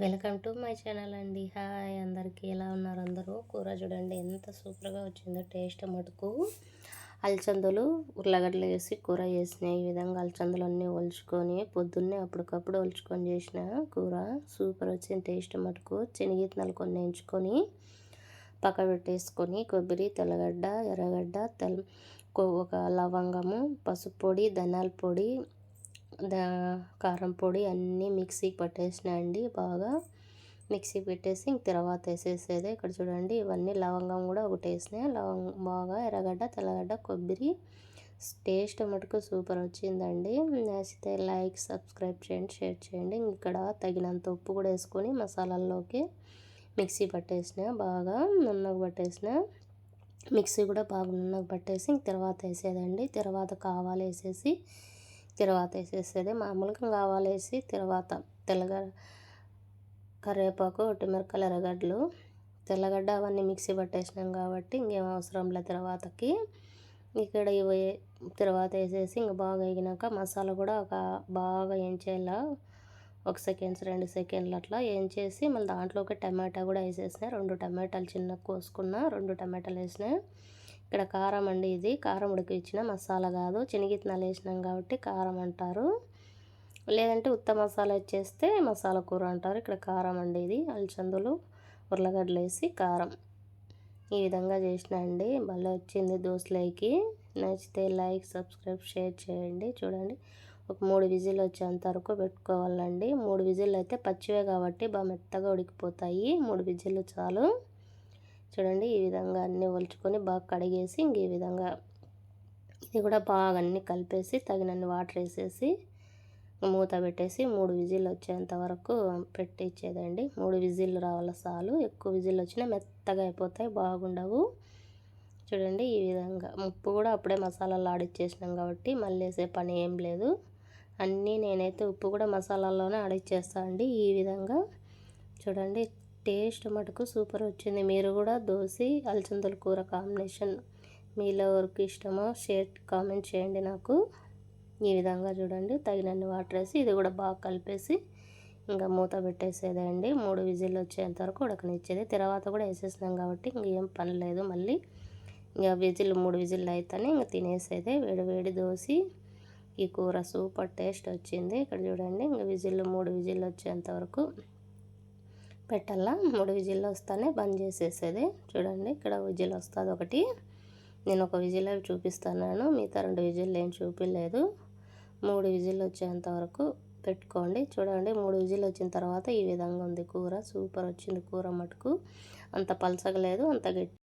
Welcome to my channel అండి. Hi అందరికీ. ఎలా ఉన్నారు అందరూ? కూర చూడండి ఎంత సూపర్గా వచ్చిందో టేస్ట్ మటుకు. అలచందులు ఉర్లగడ్డలు వేసి కూర చేసిన ఈ విధంగా అలచందులు అన్నీ ఒలుచుకొని పొద్దున్నే అప్పటికప్పుడు ఒలుచుకొని చేసిన కూర సూపర్ వచ్చింది టేస్ట్ మటుకు. శనగిత్తనాలు కొన్ని ఎంచుకొని పక్క పెట్టేసుకొని కొబ్బరి తెల్లగడ్డ ఎర్రగడ్డ తెల్ల ఒక లవంగము పసుపు పొడి ధనియాల పొడి దా కారం పొడి అన్నీ మిక్సీకి పట్టేసిన అండి బాగా. మిక్సీ పెట్టేసి ఇంక తర్వాత వేసేసేది. ఇక్కడ చూడండి ఇవన్నీ లవంగం కూడా ఒకటి వేసినాయి లవంగం బాగా ఎర్రగడ్డ తెల్లగడ్డ కొబ్బరి. టేస్ట్ మటుకు సూపర్ వచ్చిందండి. నచ్చితే లైక్ సబ్స్క్రైబ్ చేయండి షేర్ చేయండి. ఇక్కడ తగినంత ఉప్పు కూడా వేసుకొని మసాలాల్లోకి మిక్సీ పట్టేసిన బాగా నున్నకు పట్టేసిన. మిక్సీ కూడా బాగా నున్నకు పట్టేసి ఇంక తర్వాత వేసేదండి. తర్వాత కావాలి వేసేసి తర్వాత వేసేసేది మామూలుగా కావాలేసి తర్వాత తెల్లగ కరివేపాకు ఒట్టిమిరకాయలు ఎర్రగడ్డలు తెల్లగడ్డ అవన్నీ మిక్సీ పట్టేసినాం కాబట్టి ఇంకేం అవసరం లేదు తర్వాతకి. ఇక్కడ ఇవి తర్వాత వేసేసి ఇంకా బాగా వేగినాక మసాలా కూడా ఒక బాగా ఏం ఒక సెకండ్స్ రెండు సెకండ్లు అట్లా వేయించేసి మళ్ళీ దాంట్లో ఒక టమాటా కూడా వేసేసిన. రెండు టమాటాలు చిన్న కోసుకున్న రెండు టమాటాలు వేసిన. ఇక్కడ కారం అండి ఇది. కారం ఉడికిచ్చిన మసాలా కాదు. శనగిత్తనాలు వేసినాం కాబట్టి కారం అంటారు. లేదంటే ఉత్త మసాలా ఇచ్చేస్తే మసాలా కూర అంటారు. ఇక్కడ కారం అండి ఇది. అలచందులు ఉర్లగడ్డలు వేసి కారం. ఈ విధంగా చేసిన అండి. భలే వచ్చింది దోశలోకి నచ్చితే లైక్ సబ్స్క్రైబ్ షేర్ చేయండి. చూడండి. ఒక మూడు విజిల్ వచ్చేంత వరకు పెట్టుకోవాలండి. మూడు విజిల్ అయితే పచ్చివే కాబట్టి బాగా మెత్తగా ఉడికిపోతాయి. మూడు విజిల్లు చాలు. చూడండి ఈ విధంగా అన్నీ ఒలుచుకొని బాగా కడిగేసి ఇంక ఈ విధంగా ఇది కూడా బాగా అన్నీ కలిపేసి తగినన్ని వాటర్ వేసేసి మూత పెట్టేసి మూడు విజిల్లు వచ్చేంత వరకు పెట్టించేదండి మూడు విజిల్లు రావాలి చాలు ఎక్కువ విజిల్లు వచ్చినా మెత్తగా అయిపోతాయి బాగుండవు. చూడండి ఈ విధంగా ఉప్పు కూడా అప్పుడే మసాలాలు ఆడిచ్చేసినాం కాబట్టి మళ్ళీ వేసే పని ఏం లేదు. అన్నీ నేనైతే ఉప్పు కూడా మసాలాల్లోనే ఆడిచ్చేస్తాను అండి ఈ విధంగా. చూడండి టేస్ట్ మటుకు సూపర్ వచ్చింది. మీరు కూడా దోశ అలచందుల కూర కాంబినేషన్ మీలో ఎవరికి ఇష్టమో షేర్ కామెంట్ చేయండి నాకు. ఈ విధంగా చూడండి. తగినన్ని వాటర్ వేసి ఇది కూడా బాగా కలిపేసి ఇంకా మూత పెట్టేసేదండి మూడు విజిల్లు వచ్చేంత వరకు ఉడకనిచ్చేది. తర్వాత కూడా వేసేసినాం కాబట్టి ఇంకేం పని లేదు. మళ్ళీ ఇంకా విజిల్ మూడు విజిల్లు అయితేనే ఇంకా తినేసేదే. వేడి వేడి దోశ. ఈ కూర సూపర్ టేస్ట్ వచ్చింది. ఇక్కడ చూడండి. ఇంకా విజిల్లు మూడు విజిల్లు వచ్చేంత వరకు పెట్టాలా? మూడు విజిల్లు వస్తానే బంద్ చేసేసేది. చూడండి ఇక్కడ విజిల్ వస్తుంది ఒకటి. నేను ఒక విజిల్ అవి చూపిస్తున్నాను. మిగతా రెండు విజిల్లు ఏం చూపించలేదు మూడు విజిల్లు వచ్చేంత వరకు పెట్టుకోండి. చూడండి మూడు విజిల్ వచ్చిన తర్వాత ఈ విధంగా ఉంది కూర. సూపర్ వచ్చింది కూర మటుకు. అంత పలసగలేదు అంత గట్టి